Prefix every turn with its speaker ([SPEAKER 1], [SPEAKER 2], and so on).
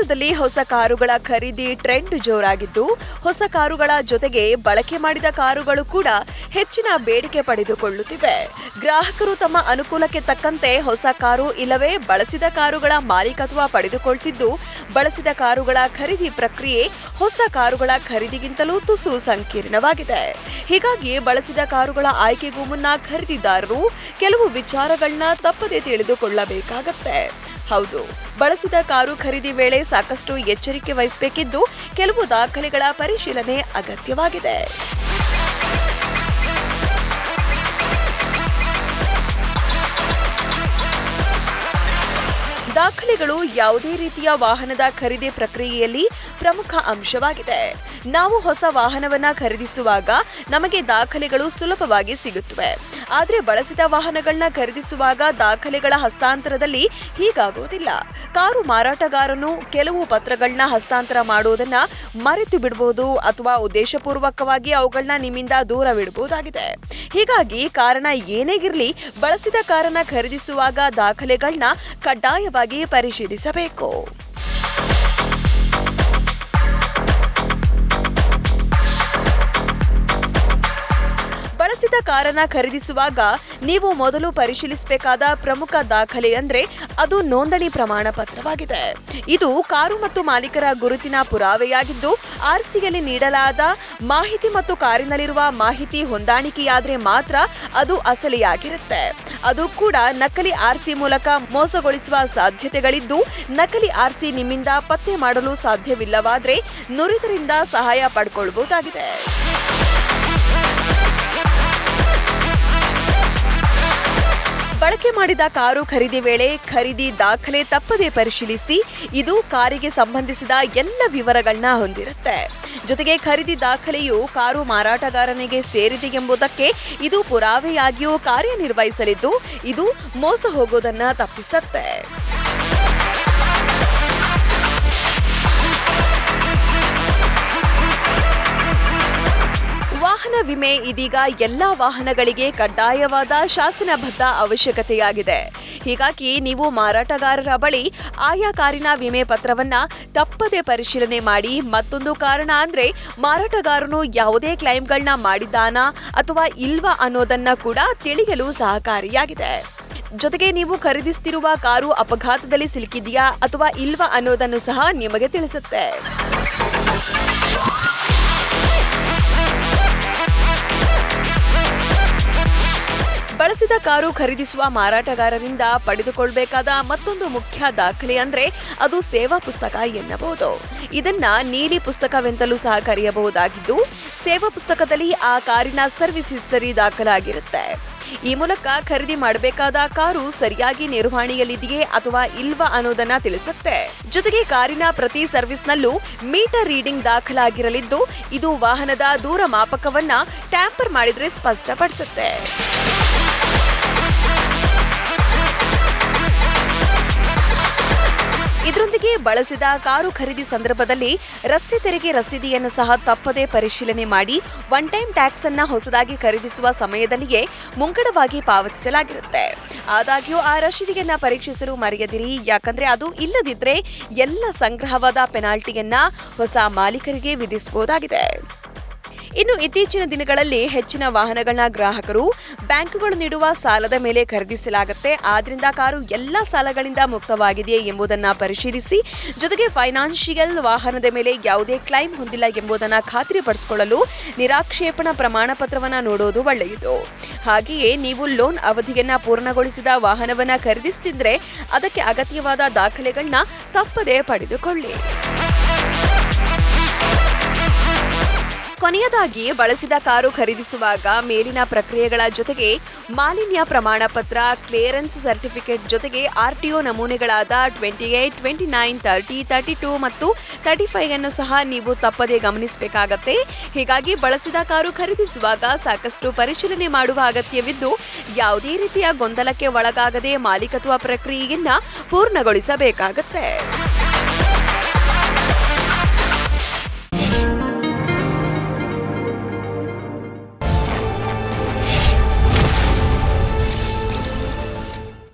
[SPEAKER 1] ಭಾರತದಲ್ಲಿ ಹೊಸ ಕಾರುಗಳ ಖರೀದಿ ಟ್ರೆಂಡ್ ಜೋರಾಗಿದ್ದು, ಹೊಸ ಕಾರುಗಳ ಜೊತೆಗೆ ಬಳಕೆ ಮಾಡಿದ ಕಾರುಗಳು ಕೂಡ ಹೆಚ್ಚಿನ ಬೇಡಿಕೆ ಪಡೆದುಕೊಳ್ಳುತ್ತಿವೆ. ಗ್ರಾಹಕರು ತಮ್ಮ ಅನುಕೂಲಕ್ಕೆ ತಕ್ಕಂತೆ ಹೊಸ ಕಾರು ಇಲ್ಲವೇ ಬಳಸಿದ ಕಾರುಗಳ ಮಾಲೀಕತ್ವ ಪಡೆದುಕೊಳ್ತಿದ್ದು, ಬಳಸಿದ ಕಾರುಗಳ ಖರೀದಿ ಪ್ರಕ್ರಿಯೆ ಹೊಸ ಕಾರುಗಳ ಖರೀದಿಗಿಂತಲೂ ತುಸು ಸಂಕೀರ್ಣವಾಗಿದೆ. ಹೀಗಾಗಿ ಬಳಸಿದ ಕಾರುಗಳ ಆಯ್ಕೆಗೂ ಮುನ್ನ ಖರೀದಿದಾರರು ಕೆಲವು ವಿಚಾರಗಳನ್ನ ತಪ್ಪದೇ ತಿಳಿದುಕೊಳ್ಳಬೇಕಾಗತ್ತೆ. ಹೌದು. ಬಳಸಿದ ಕಾರು ಖರೀದಿ ವೇಳೆ ಸಾಕಷ್ಟು ಎಚ್ಚರಿಕೆ ವಹಿಸಬೇಕಿದ್ದು ಕೆಲವು ದಾಖಲೆಗಳ ಪರಿಶೀಲನೆ ಅಗತ್ಯವಾಗಿದೆ. ದಾಖಲೆಗಳು ಯಾವುದೇ ರೀತಿಯ ವಾಹನದ ಖರೀದಿ ಪ್ರಕ್ರಿಯೆಯಲ್ಲಿ ಪ್ರಮುಖ ಅಂಶವಾಗಿದೆ. ನಾವು ಹೊಸ ವಾಹನವನ್ನ ಖರೀದಿಸುವಾಗ ನಮಗೆ ದಾಖಲೆಗಳು ಸುಲಭವಾಗಿ ಸಿಗುತ್ತವೆ. ಆದರೆ ಬಳಸಿದ ವಾಹನಗಳನ್ನ ಖರೀದಿಸುವಾಗ ದಾಖಲೆಗಳ ಹಸ್ತಾಂತರದಲ್ಲಿ ಹೀಗಾಗುವುದಿಲ್ಲ. ಕಾರು ಮಾರಾಟಗಾರನು ಕೆಲವು ಪತ್ರಗಳನ್ನ ಹಸ್ತಾಂತರ ಮಾಡುವುದನ್ನ ಮರೆತು ಬಿಡಬಹುದು ಅಥವಾ ಉದ್ದೇಶಪೂರ್ವಕವಾಗಿ ಅವುಗಳನ್ನ ನಿಮ್ಮಿಂದ ದೂರವಿಡಬಹುದಾಗಿದೆ ಹೀಗಾಗಿ ಕಾರಣ ಏನೇ ಇರಲಿ, ಬಳಸಿದ ಕಾರನ್ನ ಖರೀದಿಸುವಾಗ ದಾಖಲೆಗಳನ್ನ ಕಡ್ಡಾಯವಾಗಿ ಪರಿಶೀಲಿಸಬೇಕು. ಕಾರನ್ನ ಖರೀದಿಸುವಾಗ ನೀವು ಮೊದಲು ಪರಿಶೀಲಿಸಬೇಕಾದ ಪ್ರಮುಖ ದಾಖಲೆ ಅಂದ್ರೆ ಅದು ನೋಂದಣಿ ಪ್ರಮಾಣ ಪತ್ರವಾಗಿದೆ. ಇದು ಕಾರು ಮತ್ತು ಮಾಲೀಕರ ಗುರುತಿನ ಪುರಾವೆಯಾಗಿದ್ದು, ಆರ್ಸಿಯಲ್ಲಿ ನೀಡಲಾದ ಮಾಹಿತಿ ಮತ್ತು ಕಾರಿನಲ್ಲಿರುವ ಮಾಹಿತಿ ಹೊಂದಾಣಿಕೆಯಾದ್ರೆ ಮಾತ್ರ ಅದು ಅಸಲಿಯಾಗಿರುತ್ತೆ. ಅದು ಕೂಡ ನಕಲಿ ಆರ್ಸಿ ಮೂಲಕ ಮೋಸಗೊಳಿಸುವ ಸಾಧ್ಯತೆಗಳಿದ್ದು, ನಕಲಿ ಆರ್ಸಿ ನಿಮ್ಮಿಂದ ಪತ್ತೆ ಮಾಡಲು ಸಾಧ್ಯವಿಲ್ಲವಾದ್ರೆ ನುರಿತರಿಂದ ಸಹಾಯ ಪಡ್ಕೊಳ್ಬಹುದಾಗಿದೆ. ಬಳಕೆ ಮಾಡಿದ ಕಾರು ಖರೀದಿ ವೇಳೆ ಖರೀದಿ ದಾಖಲೆ ತಪ್ಪದೆ ಪರಿಶೀಲಿಸಿ ಇದು ಕಾರಿಗೆ ಸಂಬಂಧಿಸಿದ ಎಲ್ಲ ವಿವರಗಳನ್ನ ಹೊಂದಿರುತ್ತೆ. ಜೊತೆಗೆ ಖರೀದಿ ದಾಖಲೆಯು ಕಾರು ಮಾರಾಟಗಾರನಿಗೆ ಸೇರಿದೆ ಎಂಬುದಕ್ಕೆ ಇದು ಪುರಾವೆಯಾಗಿಯೂ ಕಾರ್ಯನಿರ್ವಹಿಸಲಿದ್ದು, ಇದು ಮೋಸ ಹೋಗೋದನ್ನ ತಪ್ಪಿಸುತ್ತೆ. ವಿಮೆ ಇದೀಗ ಎಲ್ಲಾ ವಾಹನಗಳಿಗೆ ಕಡ್ಡಾಯವಾದ ಶಾಸನಬದ್ಧ ಅವಶ್ಯಕತೆಯಾಗಿದೆ. ಹೀಗಾಗಿ ನೀವು ಮಾರಾಟಗಾರರ ಬಳಿ ಆಯಾ ಕಾರಿನ ವಿಮೆ ಪತ್ರವನ್ನ ತಪ್ಪದೆ ಪರಿಶೀಲನೆ ಮಾಡಿ ಮತ್ತೊಂದು ಕಾರಣ ಅಂದ್ರೆ ಮಾರಾಟಗಾರನು ಯಾವುದೇ ಕ್ಲೈಮ್ಗಳನ್ನ ಮಾಡಿದ್ದಾನಾ ಅಥವಾ ಇಲ್ವಾ ಅನ್ನೋದನ್ನ ಕೂಡ ತಿಳಿಯಲು ಸಹಕಾರಿಯಾಗಿದೆ. ಜೊತೆಗೆ ನೀವು ಖರೀದಿಸುತ್ತಿರುವ ಕಾರು ಅಪಘಾತದಲ್ಲಿ ಸಿಲುಕಿದೆಯಾ ಅಥವಾ ಇಲ್ವಾ ಅನ್ನೋದನ್ನು ಸಹ ನಿಮಗೆ ತಿಳಿಸುತ್ತೆ. ಬಳಸಿದ ಕಾರು ಖರೀದಿಸುವ ಮಾರಾಟಗಾರರಿಂದ ಪಡೆದುಕೊಳ್ಬೇಕಾದ ಮತ್ತೊಂದು ಮುಖ್ಯ ದಾಖಲೆ ಅಂದ್ರೆ ಅದು ಸೇವಾ ಪುಸ್ತಕ ಎನ್ನಬಹುದು. ಇದನ್ನ ನೀಲಿ ಪುಸ್ತಕವೆಂತಲೂ ಸಹ ಕರೆಯಬಹುದಾಗಿದ್ದು, ಸೇವಾ ಪುಸ್ತಕದಲ್ಲಿ ಆ ಕಾರಿನ ಸರ್ವಿಸ್ ಹಿಸ್ಟರಿ ದಾಖಲಾಗಿರುತ್ತೆ. ಈ ಮೂಲಕ ಖರೀದಿ ಮಾಡಬೇಕಾದ ಕಾರು ಸರಿಯಾಗಿ ನಿರ್ವಹಣೆಯಲ್ಲಿದೆಯೇ ಅಥವಾ ಇಲ್ವಾ ಅನ್ನೋದನ್ನ ತಿಳಿಸುತ್ತೆ. ಜೊತೆಗೆ ಕಾರಿನ ಪ್ರತಿ ಸರ್ವಿಸ್ನಲ್ಲೂ ಮೀಟರ್ ರೀಡಿಂಗ್ ದಾಖಲಾಗಿರಲಿದ್ದು, ಇದು ವಾಹನದ ದೂರ ಮಾಪಕವನ್ನ ಟ್ಯಾಂಪರ್ ಮಾಡಿದ್ರೆ ಸ್ಪಷ್ಟಪಡಿಸುತ್ತೆ. ಇದರೊಂದಿಗೆ ಬಳಸಿದ ಕಾರು ಖರೀದಿ ಸಂದರ್ಭದಲ್ಲಿ ರಸ್ತೆ ತೆರಿಗೆ ರಸೀದಿಯನ್ನು ಸಹ ತಪ್ಪದೇ ಪರಿಶೀಲನೆ ಮಾಡಿ ಒನ್ ಟೈಮ್ ಟ್ಯಾಕ್ಸ್ ಅನ್ನ ಹೊಸದಾಗಿ ಖರೀದಿಸುವ ಸಮಯದಲ್ಲಿಯೇ ಮುಂಗಡವಾಗಿ ಪಾವತಿಸಲಾಗಿರುತ್ತೆ. ಆದಾಗ್ಯೂ ಆ ರಸೀದಿಯನ್ನು ಪರೀಕ್ಷಿಸಲು ಮರೆಯದಿರಿ. ಯಾಕಂದ್ರೆ ಅದು ಇಲ್ಲದಿದ್ರೆ ಎಲ್ಲ ಸಂಗ್ರಹವಾದ ಪೆನಾಲ್ಟಿಯನ್ನ ಹೊಸ ಮಾಲೀಕರಿಗೆ ವಿಧಿಸಬಹುದಾಗಿದೆ ಇನ್ನು ಇತ್ತೀಚಿನ ದಿನಗಳಲ್ಲಿ ಹೆಚ್ಚಿನ ವಾಹನಗಳನ್ನ ಗ್ರಾಹಕರು ಬ್ಯಾಂಕುಗಳು ನೀಡುವ ಸಾಲದ ಮೇಲೆ ಖರೀದಿಸಲಾಗುತ್ತೆ. ಆದ್ರಿಂದ ಕಾರು ಎಲ್ಲ ಸಾಲಗಳಿಂದ ಮುಕ್ತವಾಗಿದೆಯೇ ಎಂಬುದನ್ನು ಪರಿಶೀಲಿಸಿ, ಜೊತೆಗೆ ಫೈನಾನ್ಷಿಯಲ್ ವಾಹನದ ಮೇಲೆ ಯಾವುದೇ ಕ್ಲೈಮ್ ಹೊಂದಿಲ್ಲ ಎಂಬುದನ್ನು ಖಾತ್ರಿಪಡಿಸಿಕೊಳ್ಳಲು ನಿರಾಕ್ಷೇಪಣಾ ಪ್ರಮಾಣ ಪತ್ರವನ್ನು ನೋಡೋದು ಒಳ್ಳೆಯದು. ಹಾಗೆಯೇ ನೀವು ಲೋನ್ ಅವಧಿಯನ್ನ ಪೂರ್ಣಗೊಳಿಸಿದ ವಾಹನವನ್ನು ಖರೀದಿಸುತ್ತಿದ್ದರೆ ಅದಕ್ಕೆ ಅಗತ್ಯವಾದ ದಾಖಲೆಗಳನ್ನ ತಪ್ಪದೇ ಪಡೆದುಕೊಳ್ಳಿ. ಕೊನೆಯದಾಗಿ ಬಳಸಿದ ಕಾರು ಖರೀದಿಸುವಾಗ ಮೇಲಿನ ಪ್ರಕ್ರಿಯೆಗಳ ಜೊತೆಗೆ ಮಾಲಿನ್ಯ ಪ್ರಮಾಣ ಪತ್ರ ಕ್ಲಿಯರೆನ್ಸ್ ಸರ್ಟಿಫಿಕೇಟ್ ಜೊತೆಗೆ RTO ನಮೂನೆಗಳಾದ twenty eight, twenty nine thirty thirty two ಮತ್ತು ತರ್ಟಿ ಫೈವ್ ಅನ್ನು ಸಹ ನೀವು ತಪ್ಪದೇ ಗಮನಿಸಬೇಕಾಗತ್ತೆ. ಹೀಗಾಗಿ ಬಳಸಿದ ಕಾರು ಖರೀದಿಸುವಾಗ ಸಾಕಷ್ಟು ಪರಿಶೀಲನೆ ಮಾಡುವ ಅಗತ್ಯವಿದ್ದು, ಯಾವುದೇ ರೀತಿಯ ಗೊಂದಲಕ್ಕೆ ಒಳಗಾಗದೆ ಮಾಲೀಕತ್ವ ಪ್ರಕ್ರಿಯೆಯನ್ನ ಪೂರ್ಣಗೊಳಿಸಬೇಕಾಗತ್ತೆ.